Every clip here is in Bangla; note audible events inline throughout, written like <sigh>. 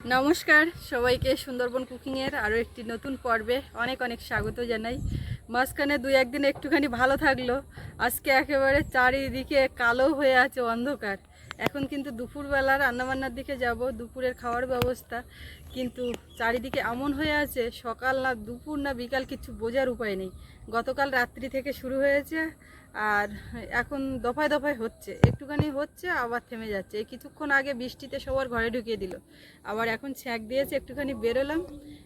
নমস্কার, সবাইকে সুন্দরবন কুকিংয়ের আরও একটি নতুন পর্বে অনেক অনেক স্বাগত জানাই। মাঝখানে দুই একদিন একটুখানি ভালো থাকল, আজকে একেবারে চারিদিকে কালো হয়ে আছে অন্ধকার। এখন কিন্তু দুপুরবেলা রান্নাবান্নার দিকে যাব, দুপুরের খাওয়ার ব্যবস্থা, কিন্তু চারিদিকে এমন হয়ে আছে, সকাল না দুপুর না বিকাল কিছু বোঝার উপায় নেই। গতকাল রাত্রি থেকে শুরু হয়েছে আর এখন দফায় দফায় হচ্ছে। একটুখানি হচ্ছে, আবার থেমে যাচ্ছে। কিছুক্ষণ আগে বৃষ্টিতে সবার ঘরে ঢুকিয়ে দিল। আবার এখন ছ্যাঁক দিয়েছে, একটুখানি বেরোলাম।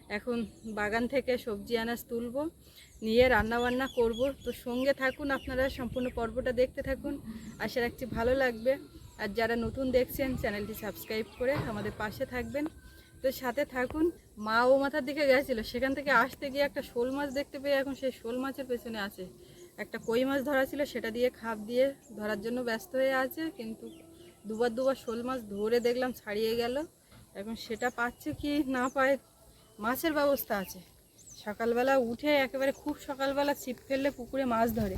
এখন বাগান থেকে সবজি, আনাজ তুলবো, নিয়ে রান্না বান্না করব। তো সঙ্গে থাকুন আপনারা, সম্পূর্ণ পর্বটা দেখতে থাকুন। আশা রাখছি ভালো লাগবে। আর যারা নতুন দেখছেন, চ্যানেলটি সাবস্ক্রাইব করে আমাদের পাশে থাকবেন। তো সাথে থাকুন, মা ও মাথার দিকে গেছিল। সেখান থেকে আসতে গিয়ে একটা শোল মাছ দেখতে পেয়ে এখন সেই শোল মাছের পেছনে আছে। একটা কই মাছ ধরা ছিল সেটা দিয়ে খাপ দিয়ে ধরার জন্য ব্যস্ত হয়ে আছে, কিন্তু দুবার দুবার শোল মাছ ধরে দেখলাম ছাড়িয়ে গেল। এখন সেটা পাচ্ছে কি না পায়, মাছের ব্যবস্থা আছে। সকালবেলা উঠে একেবারে খুব সকালবেলা ছিপ ফেললে পুকুরে মাছ ধরে।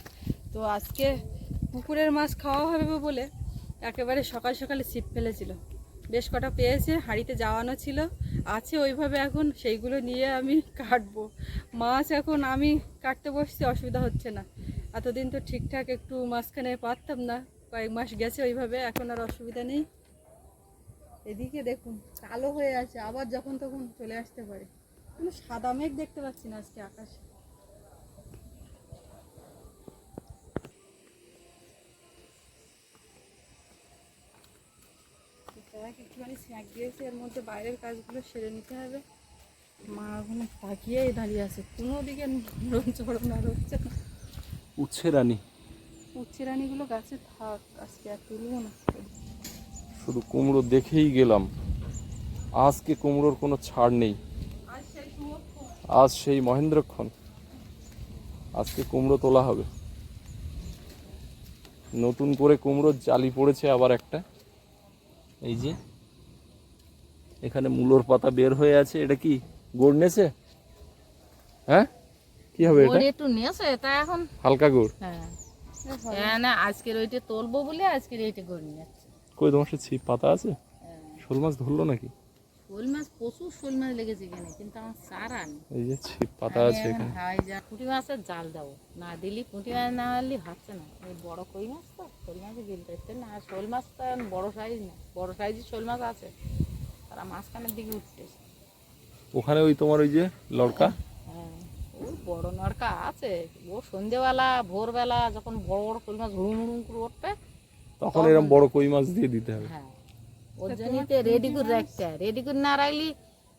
তো আজকে পুকুরের মাছ খাওয়া হবে বলে একেবারে সকাল সকালে ছিপ ফেলেছিল। বেশ কটা পেয়েছে, হাঁড়িতে যাওয়ানো ছিল। আছে ওইভাবে এখন, সেইগুলো নিয়ে আমি কাটবো। মাছ এখন আমি কাটতে বসছি, অসুবিধা হচ্ছে না। এতদিন তো ঠিকঠাক একটু মাঝখানে পারতাম না, কয়েক মাস গেছে ওইভাবে, এখন আর অসুবিধা নেই। এদিকে দেখুন, কালো হয়ে আছে, আবার যখন তখন চলে আসতে পারে। কোনো সাদা মেঘ দেখতে পাচ্ছি না আজকে আকাশে তাকে একটুখানি স্ন্যাক দিয়েছে এর মধ্যে বাইরের কাজগুলো সেরে নিতে হবে। মা ওখানে তাকিয়েই দাঁড়িয়ে আছে। কোনো দিকে নরম চড়ম আর হচ্ছে না। উচ্ছে রানী। উচ্ছে রানিগুলো গাছে থাক আজকে আর তুলবো না। শুধু কুমড়ো দেখেই গেলাম। আজকে কুমড়োর কোনো ছাড় নেই। আজ সেই মহেন্দ্রক্ষণ। আজকে কুমড়ো তোলা হবে। নতুন করে কুমড়োর জালি পড়েছে আবার একটা। এই যে এখানে মূলোর পাতা বের হয়ে আছে এটা কি গোড় নেছে? হ্যাঁ? কি হবে এটা? একটু নেছে তা এখন হালকা গুড়? হ্যাঁ। হ্যাঁ না আজকের ওইটা তুলবো বলে আজকের এইটা করে নিয়ে কই তোমার সে ছিপ পাতা আছে? হ্যাঁ। শোল মাছ ধরলো নাকি? শোল মাছ প্রচুর শোল মাছ লেগেছে এখানে কিন্তু আমার চারা নেই এই যে ছিপ পাতা আছে এখানে হাই যা পুঁটি মাছের জাল দেবো। না দিলি পুঁটি মাছ না হলে হচ্ছে না ওই বড় কই মাছ তো? শোল মাছ হচ্ছে না আর শোল মাছ তো বড় সাইজ না। বড় সাইজের শোল মাছ আছে। তারা মাঝখানের দিকে উঠতেছে। ওখানে ওই তোমার ওই যে লড়কা? হ্যাঁ বড় নড়কা আছে। ও সন্ধেবেলা ভোরবেলা যখন বড় বড় শোল মাছ হুড়ুম হুড়ুম করে উঠবে তখন এরকম বড় কই মাছ দিয়ে দিতে হবে। হ্যাঁ। ওর জন্যতে রেডি করে রাখতে হয়। রেডি করে না রাখলে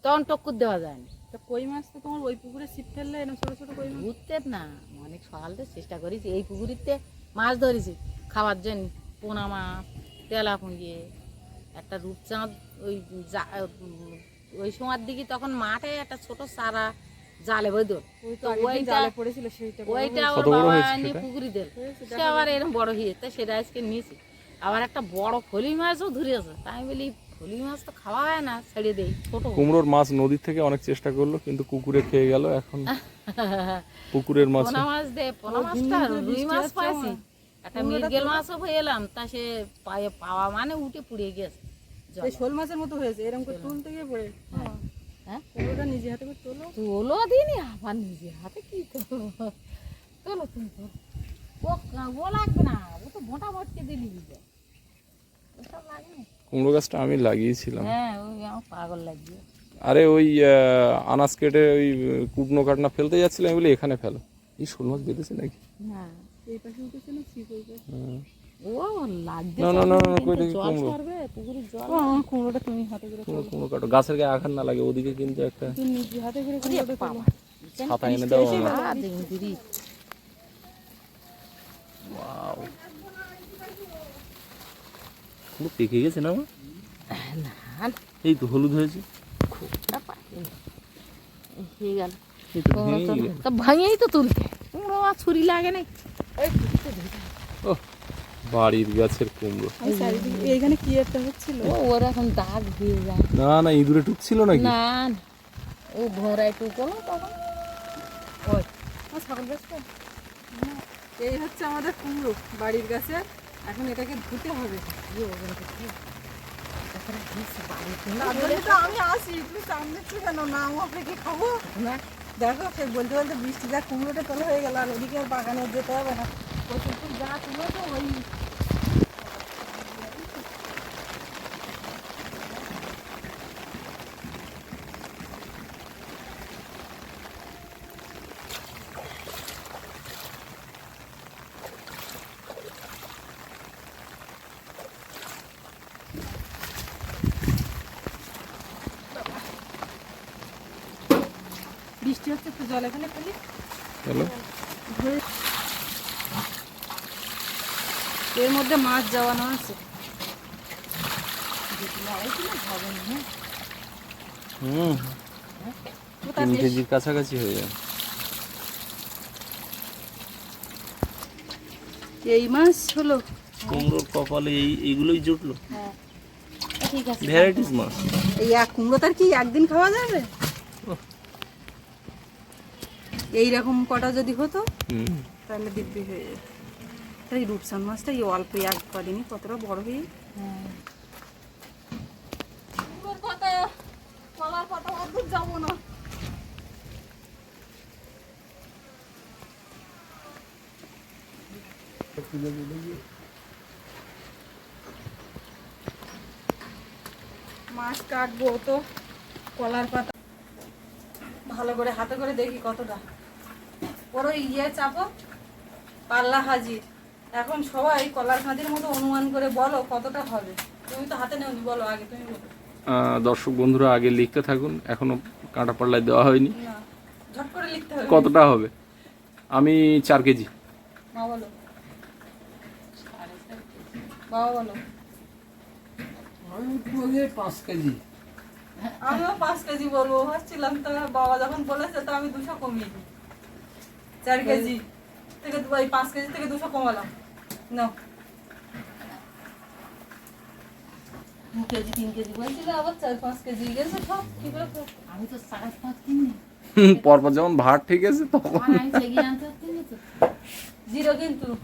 তখন টক্কর দেওয়া যায় না। তা কই মাছ তো তোমার ওই পুকুরে ছিপ ফেললে এরকম ছোটো ছোটো কই মাছ? ঘুরতে না অনেক সকাল থেকে চেষ্টা করেছি এই পুকুরিতে মাছ ধরেছি। খাওয়ার জন্য পোনা মাছ তেলা পুঁজিয়ে একটা রূপচাঁদ ওই ওই সময়ের দিকে তখন মাঠে একটা ছোট সারা জালে আগের দিন ওইটা- বড় বাবা নিয়ে পুকুরি দিল সে আবার এরকম বড় হয়েছে সেটা আজকে নিয়েছি। আবার একটা বড় ফলি মাছও ধরেছে তাই বলি ফলি মাছ তো খাওয়া হয় না ছেড়ে দেই ছোট। কুমড়োর মাছ নদীর থেকে অনেক চেষ্টা করল কিন্তু কুকুরে খেয়ে গেল এখন পুকুরের মাছ পোনা মাছ দে পোনা মাছটা রুই মাছ পাইছি। একটা মিরগেল মাছও পেয়ে এলাম তা সে পায়ে পাওয়া মানে উঠে পুড়ে গেছে। শোল মাছের মতো হয়েছে এরকম করে তুলতে গিয়ে পড়ে। হ্যাঁ? কুমড়োটা নিজে হাতে করে তোলো। তোলো দিনি আমার নিজে হাতে কি তোলো? তোলো তুমি তোলো। ও ও লাগবে না ও তো মোটা মোটকে দিলি দিবে ওসব লাগে কুমড়ো গাছটা আমি লাগিয়েছিলাম। হ্যাঁ ওই আমার পাগল লাগিয়ে। আরে ওই আনাজ কেটে ওই কুটনো কাটনা ফেলতে যাচ্ছিলাম আমি বলি এখানে ফেলো। এই শোল মাছ বেঁধেছে নাকি? না। এই পাশে উঠেছে না ছিপ ওই পাশে। ও লাগবে না, না, না, না, কই কিন্তু দেখি জল কুমড়ো। সরবে পুকুরের জল ও আমার কুমড়োটা তুমি হাতে করে কুমড়ো কুমড়ো কাটো। গাছের গায়ে আঘাত না লাগে ওদিকে কিন্তু একটা তুমি নিজে হাতে করে কুমড়োটা তোলো ছাতা এনে দাও আমার। আ, দেখুন দিদি। Wow. পুরো পেকে গেছে না আমার? না এই তো হলুদ হয়েছে। খুবটা পাইনি হয়ে গেল। এই তো ভেঙেই গেল। তা ভাঙেই তো তুলতে। কুমড়ো মাছ ছুরি লাগে নাই ওহ, বাড়ির গাছের কুমড়ো। এইখানে কি একটা হচ্ছিল? ওর এখন দাগ হয়ে যায়। না না ইঁদুরে টুকছিল নাকি? না। ও ঘোড়ায় টুকলো তখন। ওই। ছাগল গাছটা এই হচ্ছে আমাদের কুমড়ো বাড়ির গাছে এখন এটাকে ধুতে হবে। আমি আসি তুই সামনে কেন? না কি খাব। না দেখো, সে বলতে বলতে বৃষ্টি যা কুমড়োটা তোলা হয়ে গেল, আর ওদিকে বাগানে যেতে হবে না। প্রচুর যা তুলো তো ওই বৃষ্টি হচ্ছে একটু জল এখানে ফেলি। চলো এর মধ্যে মাছ যাওয়ানো আছে। হুম। কোথায় তিন কেজির কাছাকাছি হয়ে যাবে এই মাছ হলো। কুমড়োর কপালে এই এইগুলোই জুটলো। ঠিক আছে। ভ্যারাইটিস মাছ। এই এক কুমড়ো তার কি একদিন খাওয়া যাবে? এইরকম কটা যদি হতো তাহলে দিব্যি হয়ে যেত। তাই রূপসান মাছটা এই অল্প এক কদিনই কতটা বড় হয়ে যাব না। মাছ কাটবো তো কলার পাতা। ভালো করে হাতে করে দেখি কতটা। ওই ইয়ে চাপো। পাল্লা হাজির। এখন সবাই কলার খাঁদির মতো অনুমান করে বলো কতটা হবে। তুমি তো হাতে নেওনি বলো আগে তুমি বলো। দর্শক বন্ধুরা আগে লিখতে থাকুন। এখনও কাঁটা পাল্লায় দেওয়া হয়নি। ঝট করে লিখতে হবে। কতটা হবে? আমি চার কেজি। মা বলো। বাবা বলো। পাঁচ কেজি। আমিও পাঁচ কেজি বলব। ভাবছিলাম তো বাবা যখন বলেছে তো আমি দুশো কমিয়ে দিই। চার কেজি। থেকে দু- এই পাঁচ কেজি থেকে দুশো কমালাম। নাও। দু কেজি তিন কেজি বলছিলে আবার চার পাঁচ কেজি গেছে সব কি করে করব? আমি তো সাড়ে পাঁচ কিনি। পরপর যখন ভাত ঠিক আছে তখন। জিরো কিন্তু।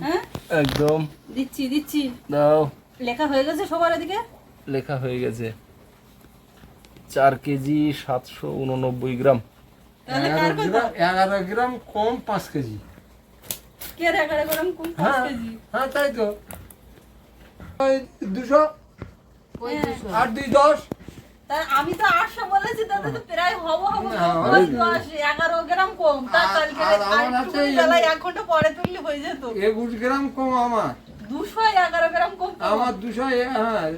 হ্যাঁ? একদম। দিচ্ছি দিচ্ছি। দাও। লেখা হয়ে গেছে সবার এদিকে? লেখা হয়ে গেছে। চার কেজি সাতশো উননব্বই গ্রাম। এগারো গ্রাম কম পাঁচ কেজি। হ্যাঁ তাই তো। দুশো দুই দশ। আমি তো আটশো বলেছি তাতে তো প্রায় হব হব এগারো গ্রাম কম তার এক ঘণ্টা পরে তুললে হয়ে যেত। একুশ গ্রাম কম আমার। দুশো এগারো গ্রাম কম আমার দুশো হ্যাঁ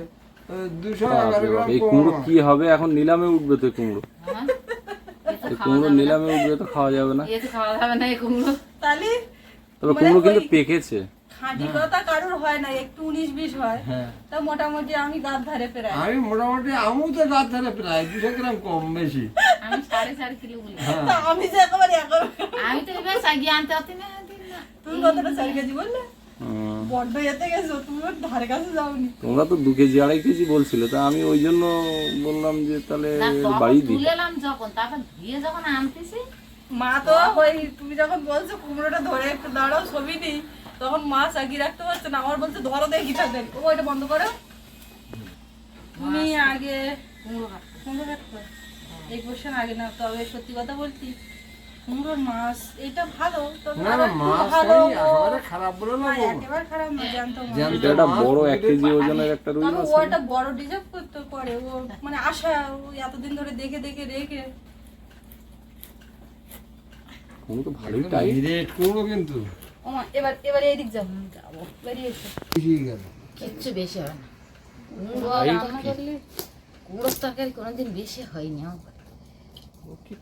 দুশো এগারো গ্রাম এই কুমড়ো কি হবে? এখন নিলামে উঠবে তো কুমড়ো। হ্যাঁ। কুমড়ো নিলামে উঠবে তো খাওয়া যাবে না। তো খাওয়া যাবে না এই কুমড়ো। তাহলে তবে মানে কুমড়ো কিন্তু পেকেছে। খাঁটি কথা কারোর হয় না একটু উনিশ বিশ হয়। হ্যাঁ। তা মোটামুটি আমি গাছ ধারে প্রায়। আমি মোটামুটি আমিও তো রাত ধারে প্রায় দুশো গ্রাম কম বেশি। আমি সাড়ে চার কিলো বলি। আমি যে একেবারে আমি তো এবার সাগিয়ে আনতে না না। তুমি কতটা চার কেজি বললে? তোমরা তো দু কেজি আড়াই কেজি বলছিলে তা আমি ওই জন্য বললাম যে তাহলে বাড়ি দিই। তুলেলাম যখন তারপর ধুয়ে যখন আনতেছি। মা তো ওই তুমি যখন বলছো কুমড়োটা ধরে একটু দাঁড়াও ছবি নেই তখন মা চাকি রাখতে পারছে না আমার বলছে ধরো দেখি তাদের ও এটা বন্ধ করো। তুমি আগে কুমড়ো কাটতে। কুমড়ো কাটতো। এই কোশ্চেন আগে না তবে সত্যি কথা বলছি কুমড়োর মাছ এটা ভালো তবে না না মাছ ভালো আমি খারাপ বলে না না, একেবারে খারাপ না জানতো মাছ। এটা বড় এক কেজি ওজনের একটা রুই মাছ ও একটা বড় ডিজার্ভ করতে পারে। ও মানে আশা এতদিন ধরে দেখে দেখে রেখে। কুমড়ো তো ভালোই একদম রেট কুমড়ো কিন্তু। ও মা, এবার এবার এইদিক যাব যাব বেরিয়ে এসো। বেশি গেল কিচ্ছু বেশি হবে না। কুমড়ো রান্না করলে কুমড়োর তরকারি কোনোদিন বেশি হয়নি আমার। কি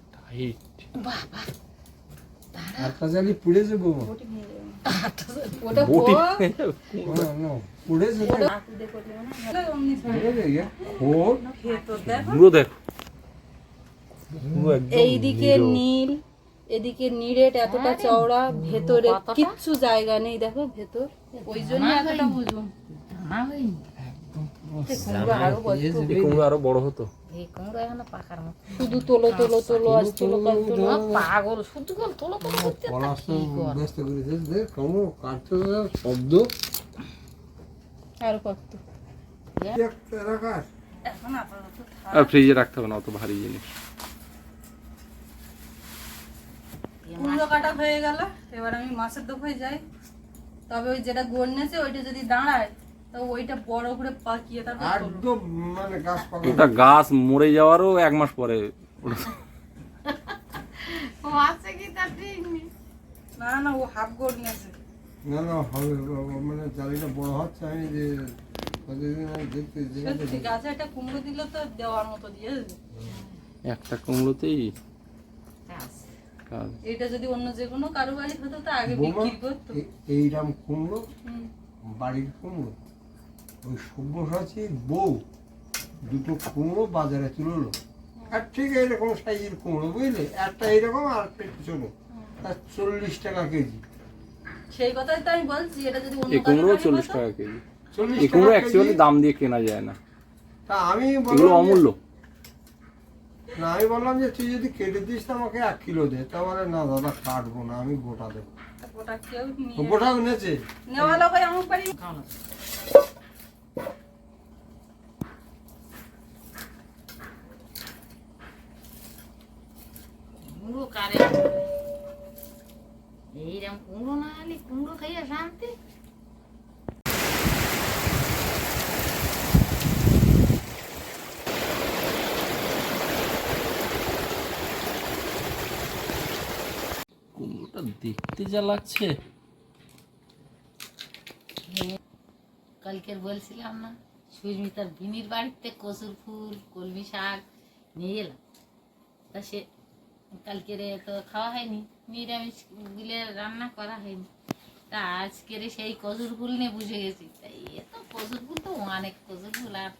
বাবা পুড়ে যাব। ওটা বটি না, পুড়ে যাবে। পুরো দেখো। এইদিকে নীল। এদিকে নিরেট এতটা চওড়া ভেতরে কিচ্ছু জায়গা নেই দেখো ভেতর। ওই জন্য এতটা। বুঝুন আরও বড় হতো। এই কুমড়ো এখনও পাকার মতো। শুধু তোলো তোলো তোলো আর তোলো কাল তোলো। পাগল শুধু কল তোলো তোলো করতে পলাশ তো ব্যস্ত করে দিস দেখ কুমড়ো কাটতে শব্দ। আরও কত? দেখতে রাখাস। এখন আপাতত থাক। আর ফ্রিজে রাখতে হবে না অত ভারী জিনিস। কুমড়ো কাটা হয়ে গেল এবার আমি মাছের দোকানে যাই। তবে ওই যেটা গড়নেছে ওইটা যদি দাঁড়ায় তো ওইটা বড় করে পাকিয়ে তারপর তুলবো। একদম মানে গাছ ওটা গাছ মরে যাওয়ারও এক মাস পরে। ওটা- না না ও হাফ না না হবে মানে জালিটা বড় হচ্ছে আমি যে একটা কুমড়ো দিলে তো দেওয়ার মতো দিয়ে একটা কুমড়োতেই এটা যদি অন্য যে কোনো কারও বাড়ি হতো তো আগে বিক্রি করতো। এ- এইরাম কুমড়ো? বাড়ির কুমড়ো? ওই সব্যসাচীর বউ। দুটো কুমড়ো বাজারে তুললো আর ঠিক এইরকম সাইজের কুমড়ো বুঝলে? একটা এইরকম আর একটা ছোটো। তার চল্লিশ টাকা কেজি। সেই কথাই তো আমি বলছি এটা যদি অন্য কুমড়ো চল্লিশ টাকা কেজি। চল্লিশ কুমড়ো অ্যাকচুয়ালি দাম দিয়ে কেনা যায় না। তা আমি এগুলো বললাম অমূল্য। না আমি বললাম যে তুই যদি কেটে দিস আমাকে এক কিলো দে। তা বলে না দাদা কাটবো না আমি গোটা দেবো। ওটা কেউ গোটা নেছে? নেওয়া লোক আমার বাড়ি খাওয়ানো কুমড়ো কারে এইরকম কুমড়ো না হলে শান্তি কুমড়োটা দেখতে যা লাগছে। কালকের বলছিলাম না সুস্মিতার ভিনির বাড়িতে কচুর ফুল কলমি শাক নিয়ে এলাম। তা সে কালকের তো খাওয়া হয়নি নিরামিষ গুলে রান্না করা হয়নি। তা আজকের সেই কচুর ফুল নিয়ে বুঝে গেছি। তাই এ তো কচুর ফুল তো অনেক কচুর ফুল আর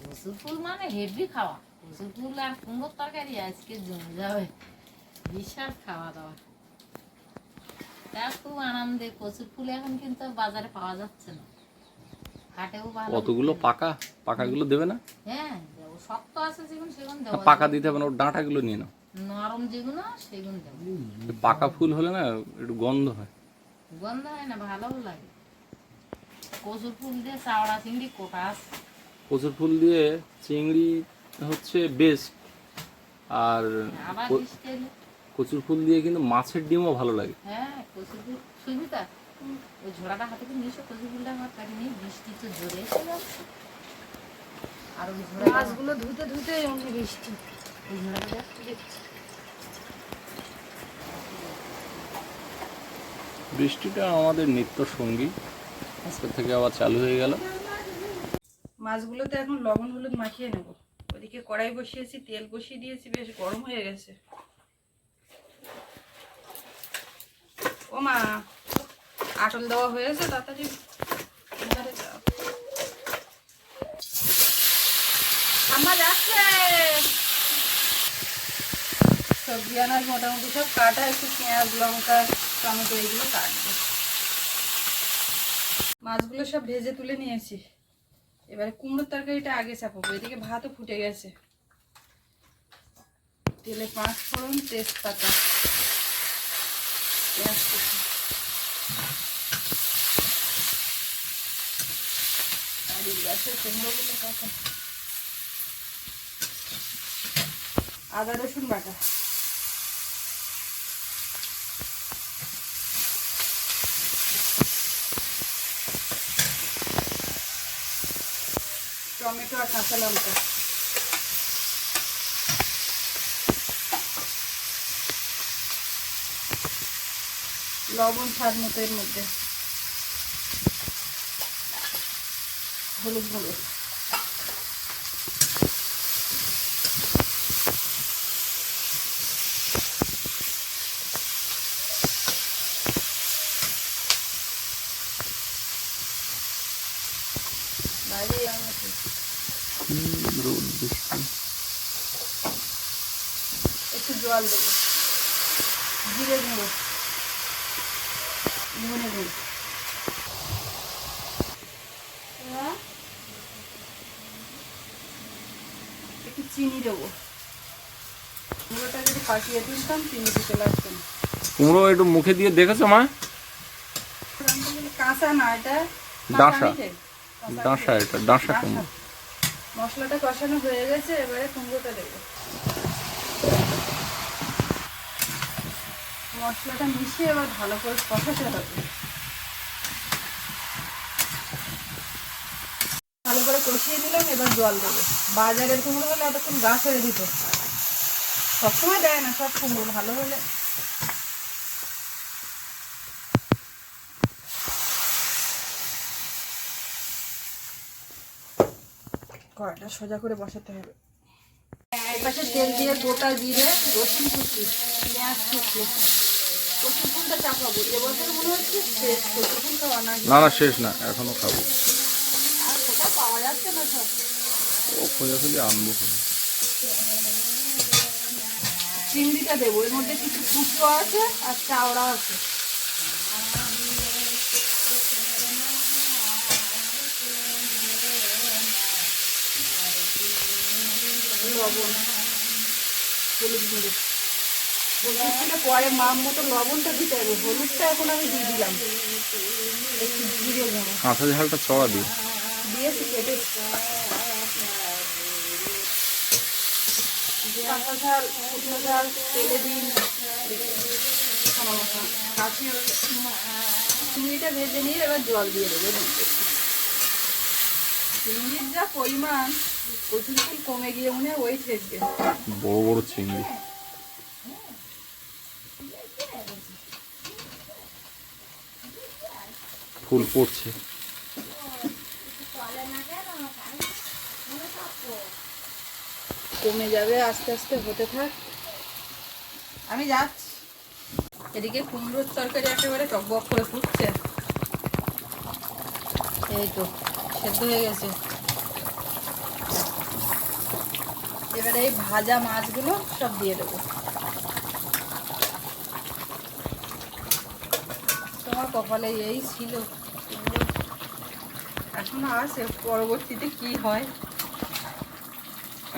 কচুর ফুল মানে হেভি খাওয়া। কচুর ফুল আর কুমড়োর তরকারি আজকে জমে যাবে বিশাল খাওয়া দাওয়া তা খুব আনন্দে কচুর ফুল এখন কিন্তু বাজারে পাওয়া যাচ্ছে না। হাটেও ভালো কতগুলো? পাকা? পাকাগুলো দেবে না? হ্যাঁ শক্ত আছে যেগুলো সেগুলো না, দেবো। পাকা দিতে হবে না ওর ডাঁটাগুলো নিয়ে নাও। নরম যেগুলো সেগুলো দেবো। পাকা ফুল হলে না একটু গন্ধ হয়। গন্ধ হয় না ভালোও লাগে। কচুর ফুল দিয়ে চাওড়া চিংড়ি কোটা কচুর ফুল দিয়ে চিংড়ি হচ্ছে বেস্ট আর কচুর ফুল দিয়ে কিন্তু মাছের ডিমও ভালো লাগে। হ্যাঁ কচুর ফুল সুবিধা ওই ঝোড়াটা হাতে করে নিয়েছো কচুর ফুলটা আমার কাছে নিয়ে বৃষ্টি তো জোরে এসে যাচ্ছে। আর ওই ঝোড়া মাছগুলো ধুতে ধুতে বৃষ্টি। ওই ঝোড়াটা দেখছি। বৃষ্টিটা আমাদের নিত্য সঙ্গী আজকে থেকে আবার চালু হয়ে গেল। মাছগুলোতে এখন লবণ হলুদ মাখিয়ে নেব। ওদিকে কড়াই বসিয়েছি, তেল বসিয়ে দিয়েছি, বেশ গরম হয়ে গেছে। ও মা আটল দেওয়া হয়েছে, তাড়াতাড়ি। যাচ্ছে। সবজি আনাজ মোটামুটি সব কাটা, একটু পেঁয়াজ, লঙ্কা টমেটো এইগুলো কাটবো। মাছগুলো সব ভেজে তুলে নিয়েছি। এবারে কুমড়োর তরকারিটা আগে চাপাবো, এদিকে ভাতও ফুটে গেছে। তেলে পাঁচ ফোড়ন, তেজপাতা আর এই গাছের কুমড়োগুলো আদা রসুন বাটা। টমেটো আর কাঁচা লঙ্কা। লবণ স্বাদ মতো এর মধ্যে। হলুদ গুঁড়ো। বাইরে রোদ বৃষ্টি একটু জল দেবো জিরে গুঁড়ো ধনে গুঁড়ো একটু চিনি দেবো যদি চিনি দিতে লাগতো না কুমড়ো একটু মুখে দিয়ে দেখেছ মা? কাঁচা না এটা। কাঁচা ডাঁসা এটা ডাঁসা কুমড়ো। মশলাটা কষানো হয়ে গেছে, এবারে কুমড়োটা দেবো। মশলাটা মিশিয়ে এবার ভালো করে কষাতে হবে। ভালো করে কষিয়ে নিলাম, এবার জল দেবো। বাজারের কুমড়ো হলে এতক্ষণ গা ছেড়ে দিত। সবসময় দেয় না, সব কুমড়ো, ভালো হলে। কড়াটা সোজা করে বসাতে হবে। পাশে তেল দিয়ে গোটা জিরে রসুন কুচি পেঁয়াজ কুচি। কচু ফুলটা চাপাবো। এবছর মনে হচ্ছে শেষ কচু ফুল খাওয়া না। না না শেষ না এখনও খাব। আর সেটা পাওয়া যাচ্ছে না সব। ও খোঁজাখুঁজি আনব চিংড়িটা দেবো। এর মধ্যে কিছু কুচো আছে আর চাওড়া আছে। লবণ হলুদ গুঁড়ো। হলুদটা পরে মাম মতো লবণটা দিতে হবে। হলুদটা এখন আমি দিয়ে দিলাম। একটু জিরে গুঁড়ো। কাঁচা ঝালটা চড়া দিই। দিয়েছি কেটে কাঁচা ঝাল শুকনো ঝাল তেলে দিন কাশি চিংড়িটা ভেজে নিয়ে এবার জল দিয়ে দেবো। চিংড়ির যা পরিমাণ প্রচুর কমে গিয়ে মনে হয় ওই ঠেকবে বড় বড় চিংড়ি। ফুল পড়ছে। কমে যাবে আস্তে আস্তে হতে থাক। আমি যাচ্ছি। এদিকে কুমড়োর তরকারি একেবারে টকবক করে ফুটছে। এই তো। সেদ্ধ হয়ে গেছে। এবারে এই ভাজা মাছগুলো সব দিয়ে দেবো। তোমার কপালে এই ছিল। এখনও আছে পরবর্তীতে কি হয়?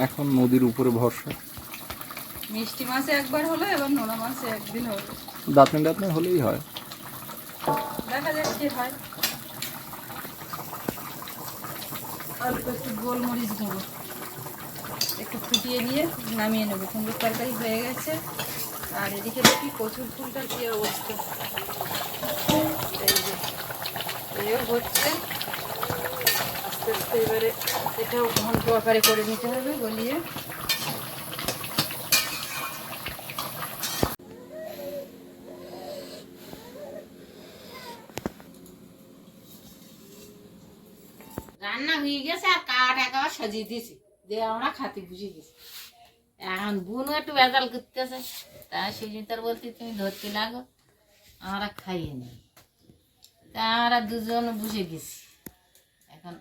এখন নদীর উপরে ভরসা। মিষ্টি মাছে একবার হলো এবং নোনা মাছে একদিন হলো। দাঁতনে দাঁতনে হলেই হয়। দেখা যাক কি হয়। অল্প একটু গোলমরিচ গুঁড়ো একটু ফুটিয়ে নিয়ে নামিয়ে নেব। কুমড়োর তরকারি হয়ে গেছে। আর এদিকে দেখি কচুর ফুলটা কি অবস্থা। এও হচ্ছে। আস্তে আস্তে এবারে এটাও ঘন্ট আকারে করে নিতে হবে গলিয়ে। হয়ে গেছে আর কাঠ একেবারে সাজিয়ে দিয়েছি। দিয়ে আমরা খাতে বুঝে গেছি। এখন বুনও একটু বেজাল করতেছে। তা সুজিতার বলতে তুমি ধরতে লাগো আমরা খাইয়ে নিই। তা আমরা দুজন বুঝে গেছি। এখন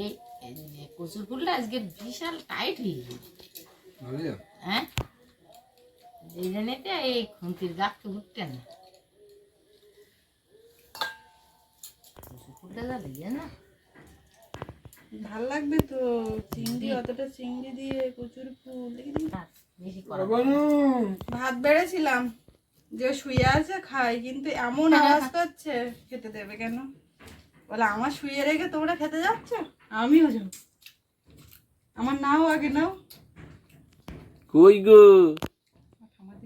এই কচুর ফুলটা আজকে বিশাল টাইট হয়ে গেছে। হ্যাঁ? এই জন্যতে এই খুন্তির গাছকে উঠতে না। কচুর না। ভালো লাগবে তো চিংড়ি অতটা চিংড়ি দিয়ে প্রচুর ফুল ভাত বেড়েছিলাম যে শুয়ে আছে খাই কিন্তু এমন আওয়াজ করছে খেতে দেবে কেন? বলে আমার শুয়ে রেখে তোমরা খেতে যাচ্ছ? আমিও যাব। আমার নাও আগে নাও। কই গো? আমার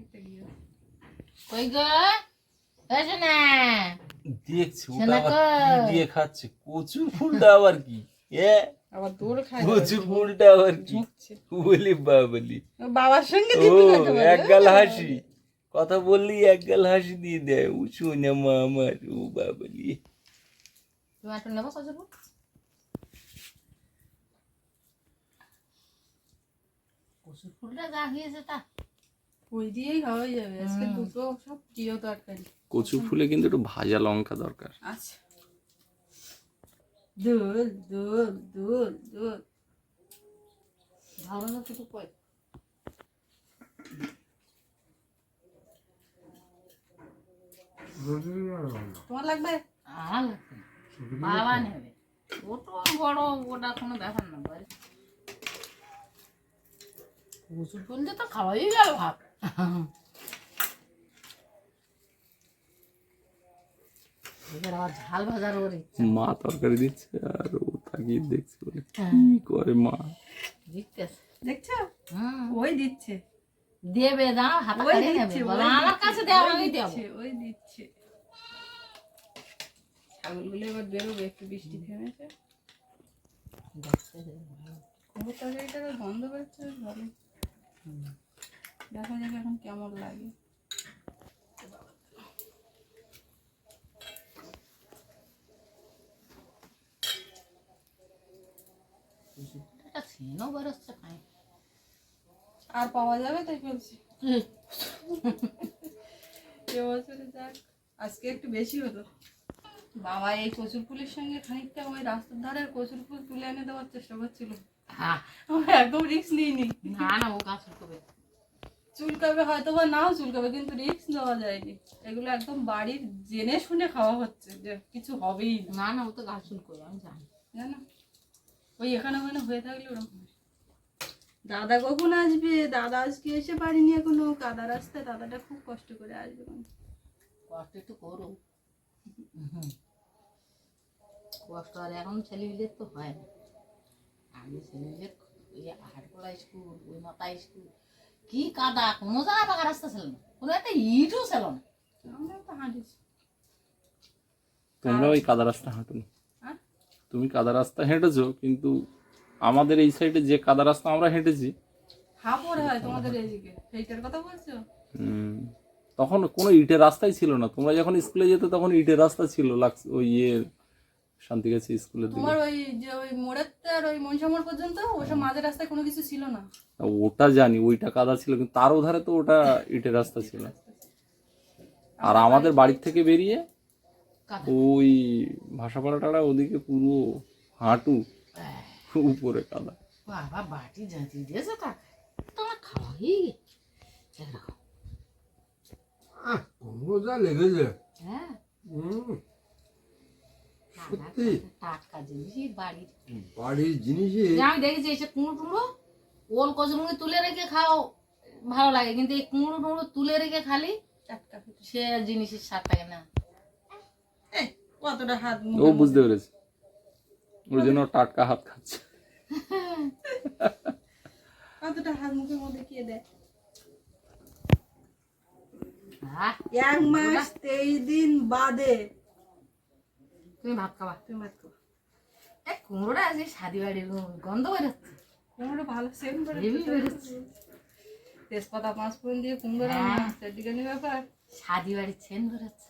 কই গো? না? দেখছি ওটা শোনা আবার কই? কি দিয়ে খাচ্ছে? কচুর ফুলটা আবার কি? এ? আবার দৌড় খাই কচুর ফুলটা আবার কি? ঝুঁকছে। বলি বাবলি। বাবার সঙ্গে ও দিবি কাকে বলে? এক গাল হাসি। কথা বললি এক গাল হাসি দিয়ে দেয়। ও শুনে মা আমার ও বাবলি। তুমি একটু নেব কচুর ফুল? কচুর ফুলটা যা হয়েছে তা। ওই দিয়েই হয়ে যাবে। আজকে হুম। দুটো সব প্রিয় তরকারি। কচু ফুলে কিন্তু একটু ভাজা লঙ্কা দরকার। আচ্ছা। দোল দোল দোল দোল। ভালো না কিছু কই তোমার লাগবে? আর বাবা নেবে। ছোট বড় ওটা কোনো ব্যাপার না ফুল দিয়ে তো খাওয়াই গেল ভাত এবার আবার ঝাল ভাজার ওর মা তরকারি দিচ্ছে আর ও তাকিয়ে দেখছে বলে হ্যাঁ। কি করে মা? দেখছ? ওই দিচ্ছে। দেবে দাও হাতে ওই নেবে। বলো, আমার কাছে আমি দেবো। ওই দিচ্ছে। ছাগলগুলো এবার বেরোবে একটু বৃষ্টি থেমেছে। তরকারিটা গন্ধ বেরোচ্ছে ভালো দেখা যাক এখন কেমন লাগে। এটা বেরোচ্ছে আর পাওয়া যাবে তাই বলছি। এবছরে যাক আজকে একটু বেশি হলো। বাবা এই কচুর ফুলের সঙ্গে খানিকটা ওই রাস্তার ধারের কচুর ফুল তুলে এনে দেওয়ার চেষ্টা করছিল। হ্যাঁ। একদম রিস্ক নিইনি। না না ও গাছ করবে চুলকাবে হয়তো বা নাও চুলকাবে কিন্তু রিক্স নেওয়া যায়নি। এগুলো একদম বাড়ির জেনে শুনে খাওয়া হচ্ছে যে কিছু হবেই না। না ও তো গাছ করবে আমি জানি। জানো? ওই এখানে ওখানে হয়ে থাকলে ওরকম দাদা কখন আসবে? দাদা আজকে এসে পারিনি এখনও। কাদা রাস্তায় দাদাটা খুব কষ্ট করে আসবে কষ্ট একটু করো। কষ্ট আর এখন ছেলেমেয়েদের তো হয় না। আগে ছেলেমেয়েদের ওই হাটকোলা স্কুল ওই মাথা স্কুল। কি কাদা কোনো জায়গায় পাকা রাস্তা ছিল না কোনো একটা ইটও ছিল না। আমরা তো হাঁটিছি। তোমরা ওই কাদা রাস্তা হাঁটুনি? তুমি কাদা রাস্তা হেঁটেছো কিন্তু আমাদের এই সাইডে যে কাদা রাস্তা আমরা হেঁটেছি হয় তোমাদের এদিকে সেইটার কথা বলছো? উম, তখন কোনো ইটের রাস্তাই ছিল না। তোমরা যখন স্কুলে যেতে তখন ইটের রাস্তা ছিল লাক্স ওই ইয়ে শান্তিগাছি স্কুলের দিকে। তোমার ওই যে ওই আর ওই মনসামোড় পর্যন্ত ওসব মাঝের রাস্তায় কোনো কিছু ছিল না। ওটা জানি ওইটা কাদা ছিল কিন্তু তার ওধারে তো ওটা ইটের রাস্তা ছিল। আর আমাদের বাড়ির থেকে বেরিয়ে ওই ভাষাপাড়া টাড়া ওদিকে পুরো হাঁটু উপরে কাদা। বাবা বাটি জাঁচি দিয়েছে তাকে। তোমার খাওয়া হয়ে গেছে। কুমড়ো যা লেগেছে। হ্যাঁ। সত্যি? টাটকা জিনিসই বাড়ির। বাড়ির জিনিসে আমি দেখেছি এসে কুমড়ো টুমড়ো ওল তুলে রেখে খাও ভালো লাগে। কিন্তু এই কুমড়ো টুমড়ো তুলে রেখে খালি। সে জিনিসের স্বাদ থাকে না। কতটা হাত ও বুঝতে পেরেছে। ওই জন্য টাটকা হাত খাচ্ছে। কতটা হাত মুখের মধ্যে কে দেয়? এক মাস তেইশ দিন বাদে। তুমি ভাত খাবা? তুমি ভাত খাও। এই কুমড়োটা আছে সাদি বাড়ির গন্ধ বেরোচ্ছে। কুমড়ো ভালো বেরোচ্ছে। তেজপাতা পাঁচ ফোড়ন দিয়ে কুমড়ো রান্না হ্যাঁ। ব্যাপার। সাদি বাড়ির ছেন বেরোচ্ছে।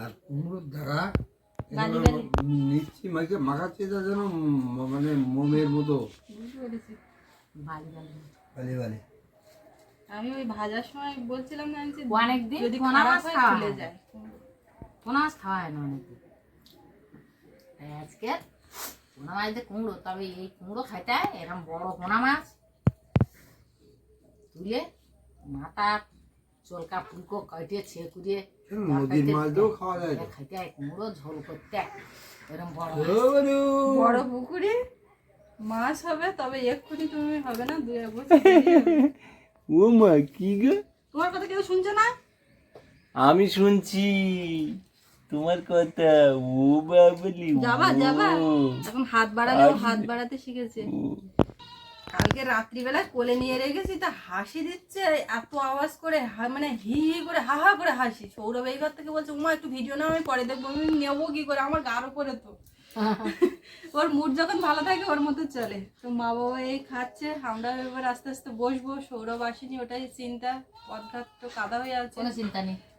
আর কুমড়োর দেখা। নিচ্ছি মাকে মাখাচ্ছি তা যেন মানে মোমের মতো। আমি ওই ভাজার সময় বলছিলাম না যে যদি পোনা মাছ খাওয়া ফুলে যায়। পোনা মাছ খাওয়া হয় না অনেকদিন। তাই আজকে পোনা মাছ দিয়ে কুমড়ো তবে এই কুমড়ো খাইতে হয় এরকম বড় পোনা মাছ। তুলে মাথা চলকা ফুলকো কেটে ছেকুড়িয়ে নদীর মাছ দিয়েও খাওয়া যায় খাইতে হয় কুমড়ো ঝোল করতে এরকম বড় বড় পুকুরে মাছ হবে তবে এক্ষুনি তুমি হবে না এক <laughs> বছর ও মা কি গো? তোমার কথা কেউ শুনছে না? আমি শুনছি। তোমার কথা। ও বাবলি যাবা যাবা। এখন হাত বাড়ালেও হাত বাড়াতে শিখেছে। কালকে রাত্রিবেলা কোলে নিয়ে রেখেছি তা হাসি দিচ্ছে এত আওয়াজ করে মানে হি হি করে হা হা করে হাসি। সৌরভ এই ঘর থেকে বলছে উমা একটু ভিডিও নাও আমি পরে দেখব। আমি নেব কি করে? আমার গার উপরে তো। <laughs> ওর মুড যখন ভালো থাকে ওর মতো চলে। তো মা বাবা এই খাচ্ছে আমরা এবার আস্তে আস্তে বসবো। সৌরভ আসেনি ওটাই চিন্তা। পদঘাট তো কাদা হয়ে আছে। কোনো চিন্তা নেই।